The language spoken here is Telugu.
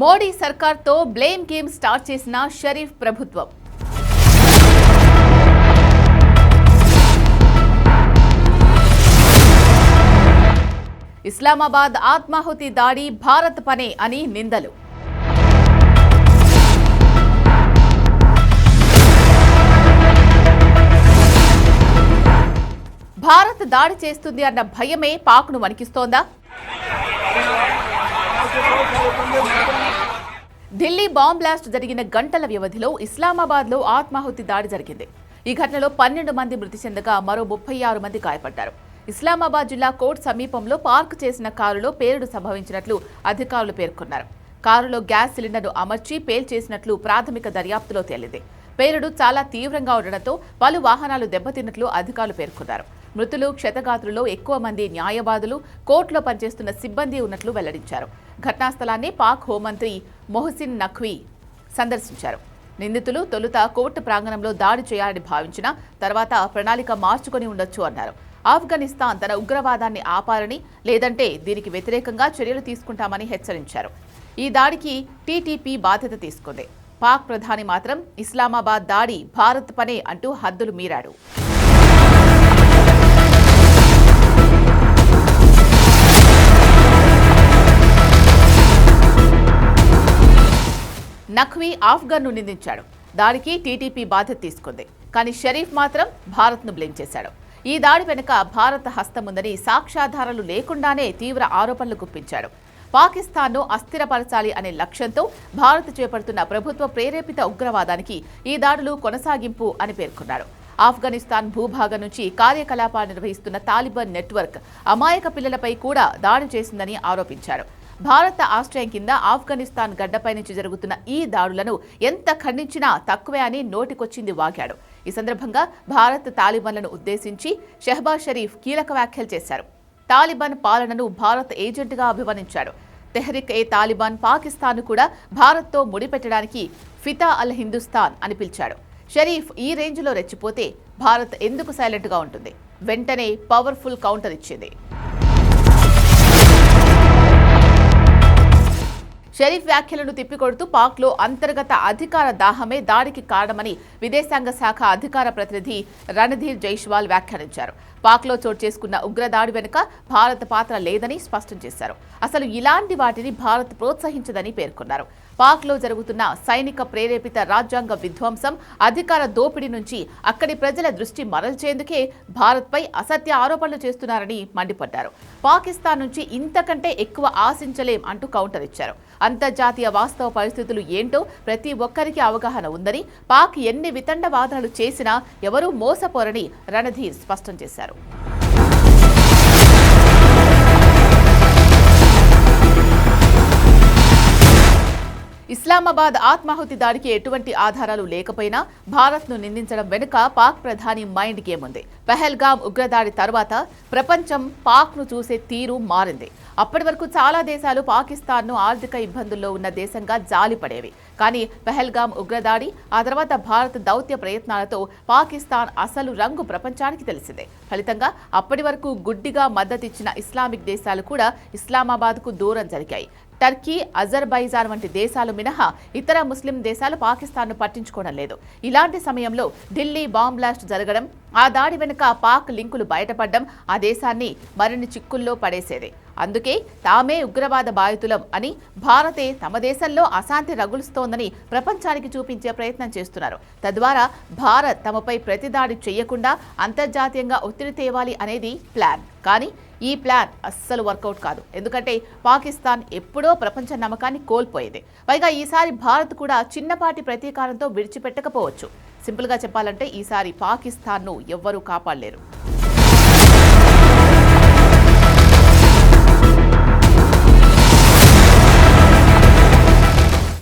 మోడీ సర్కార్తో బ్లేమ్ గేమ్ స్టార్ట్ చేసిన షరీఫ్ ప్రభుత్వం. ఇస్లామాబాద్ ఆత్మాహుతి దాడి భారత్ పనే అని నిందలు. భారత్ దాడి చేస్తుంది అన్న భయమే పాక్ను వణికిస్తోందా? ఢిల్లీ బాంబ్ బ్లాస్ట్ జరిగిన గంటల వ్యవధిలో ఇస్లామాబాద్లో ఆత్మాహుతి దాడి జరిగింది. ఈ ఘటనలో పన్నెండు మంది మృతి చెందగా మరో ముప్పై ఆరు మంది గాయపడ్డారు. ఇస్లామాబాద్ జిల్లా కోర్ట్ సమీపంలో పార్క్ చేసిన కారులో పేలుడు సంభవించినట్లు అధికారులు పేర్కొన్నారు. కారులో గ్యాస్ సిలిండర్ను అమర్చి పేల్చేసినట్లు ప్రాథమిక దర్యాప్తులో తేలింది. పేలుడు చాలా తీవ్రంగా ఉండడంతో పలు వాహనాలు దెబ్బతిన్నట్లు అధికారులు పేర్కొన్నారు. మృతులు క్షతగాత్రులో ఎక్కువ మంది న్యాయవాదులు కోర్టులో పనిచేస్తున్న సిబ్బంది ఉన్నట్లు వెల్లడించారు. ఘటనా స్థలాన్ని పాక్ హోంమంత్రి మొహసిన్ నఖ్వీ సందర్శించారు. నిందితులు తొలుత కోర్టు ప్రాంగణంలో దాడి చేయాలని భావించిన తర్వాత ప్రణాళిక మార్చుకొని ఉండొచ్చు అన్నారు. ఆఫ్ఘనిస్తాన్ తన ఉగ్రవాదాన్ని ఆపాలని లేదంటే దీనికి వ్యతిరేకంగా చర్యలు తీసుకుంటామని హెచ్చరించారు. ఈ దాడికి టీటీపీ బాధ్యత తీసుకుంది. పాక్ ప్రధాని మాత్రం ఇస్లామాబాద్ దాడి భారత్ పనే అంటూ హద్దులు మీరాడు. నఖ్వీ ఆఫ్ఘన్ను నిందించాడు. దాడికి టీటీపీ బాధ్యత తీసుకుంది. కానీ షరీఫ్ మాత్రం భారత్ను బ్లేమ్ చేశాడు. ఈ దాడి వెనుక భారత హస్తం ఉందని సాక్ష్యాధారాలు లేకుండానే తీవ్ర ఆరోపణలు గుప్పించాడు. పాకిస్తాన్ను అస్థిరపరచాలి అనే లక్ష్యంతో భారత్ చేపడుతున్న ప్రభుత్వ ప్రేరేపిత ఉగ్రవాదానికి ఈ దాడులు కొనసాగింపు అని పేర్కొన్నారు. ఆఫ్ఘనిస్తాన్ భూభాగం నుంచి కార్యకలాపాలు నిర్వహిస్తున్న తాలిబాన్ నెట్వర్క్ అమాయక పిల్లలపై కూడా దాడి చేసిందని ఆరోపించారు. భారత ఆశ్రయం కింద ఆఫ్ఘనిస్తాన్ గడ్డపై నుంచి జరుగుతున్న ఈ దాడులను ఎంత ఖండించినా తక్కువే అని నోటికొచ్చింది వాగాడు ఈ సందర్భంగా భారత్ తాలిబాన్లను ఉద్దేశించి షెహబాజ్ షరీఫ్ కీలక వ్యాఖ్యలు చేశారు. తాలిబాన్ పాలనను భారత్ ఏజెంట్గా అభివర్ణించాడు. తెహ్రిక్ ఏ తాలిబాన్ పాకిస్తాన్ కూడా భారత్తో ముడిపెట్టడానికి ఫితా అల్ హిందుస్థాన్ అని పిలిచాడు. షరీఫ్ ఈ రేంజ్లో రెచ్చిపోతే భారత్ ఎందుకు సైలెంట్గా ఉంటుంది? వెంటనే పవర్ఫుల్ కౌంటర్ ఇచ్చింది. షరీఫ్ వ్యాఖ్యలను తిప్పికొడుతూ పాక్లో అంతర్గత అధికార దాహమే దాడికి కారణమని విదేశాంగ శాఖ అధికార ప్రతినిధి రణధీర్ జైష్వాల్ వ్యాఖ్యానించారు. పాక్లో చోటు చేసుకున్న ఉగ్రదాడి వెనుక భారత్ పాత్ర లేదని స్పష్టం చేశారు. అసలు ఇలాంటి వాటిని భారత్ ప్రోత్సహించదని పేర్కొన్నారు. పాక్లో జరుగుతున్న సైనిక ప్రేరేపిత రాజ్యాంగ విధ్వంసం అధికార దోపిడీ నుంచి అక్కడి ప్రజల దృష్టి మరల్చేందుకే భారత్పై అసత్య ఆరోపణలు చేస్తున్నారని మండిపడ్డారు. పాకిస్తాన్ నుంచి ఇంతకంటే ఎక్కువ ఆశించలేం అంటూ కౌంటర్ ఇచ్చారు. అంతర్జాతీయ వాస్తవ పరిస్థితులు ఏంటో ప్రతి ఒక్కరికి అవగాహన ఉందని పాక్ ఎన్ని వితండ వాదనలు చేసినా ఎవరూ మోసపోరని రణధీర్ స్పష్టం చేశారు. ఇస్లామాబాద్ ఆత్మాహుతి దాడికి ఎటువంటి ఆధారాలు లేకపోయినా భారత్ను నిందించడం వెనుక పాక్ ప్రధాని మైండ్ గేమ్ ఉంది పెహల్గామ్ ఉగ్రదాడి తర్వాత ప్రపంచం పాక్ను చూసే తీరు మారింది. అప్పటి వరకు చాలా దేశాలు పాకిస్తాన్ను ఆర్థిక ఇబ్బందుల్లో ఉన్న దేశంగా జాలిపడేవి. కానీ పెహల్గామ్ ఉగ్రదాడి ఆ తర్వాత భారత్ దౌత్య ప్రయత్నాలతో పాకిస్తాన్ అసలు రంగు ప్రపంచానికి తెలిసిందే. ఫలితంగా అప్పటి వరకు గుడ్డిగా మద్దతిచ్చిన ఇస్లామిక్ దేశాలు కూడా ఇస్లామాబాద్కు దూరం జరిగాయి. టర్కీ అజర్బైజాన్ వంటి దేశాలు మినహా ఇతర ముస్లిం దేశాలు పాకిస్తాన్ను పట్టించుకోవడం లేదు. ఇలాంటి సమయంలో ఢిల్లీ బాంబ్ బ్లాస్ట్ జరగడం ఆ దాడి వెనుక పాక్ లింకులు బయటపడడం ఆ దేశాన్ని మరిన్ని చిక్కుల్లో పడేసేది. అందుకే తామే ఉగ్రవాద బాధితులం అని భారతే తమ దేశంలో అశాంతి రగులుస్తోందని ప్రపంచానికి చూపించే ప్రయత్నం చేస్తున్నారు. తద్వారా భారత్ తమపై ప్రతిదాడి చేయకుండా అంతర్జాతీయంగా ఒత్తిడి తేవాలి అనేది ప్లాన్. కానీ ఈ ప్లాన్ అస్సలు వర్కౌట్ కాదు. ఎందుకంటే పాకిస్తాన్ ఎప్పుడో ప్రపంచ నమ్మకాన్ని కోల్పోయేది. పైగా ఈసారి భారత్ కూడా చిన్నపాటి ప్రతీకారంతో విడిచిపెట్టకపోవచ్చు. సింపుల్గా చెప్పాలంటే ఈసారి పాకిస్తాన్ను ఎవ్వరూ కాపాడలేరు.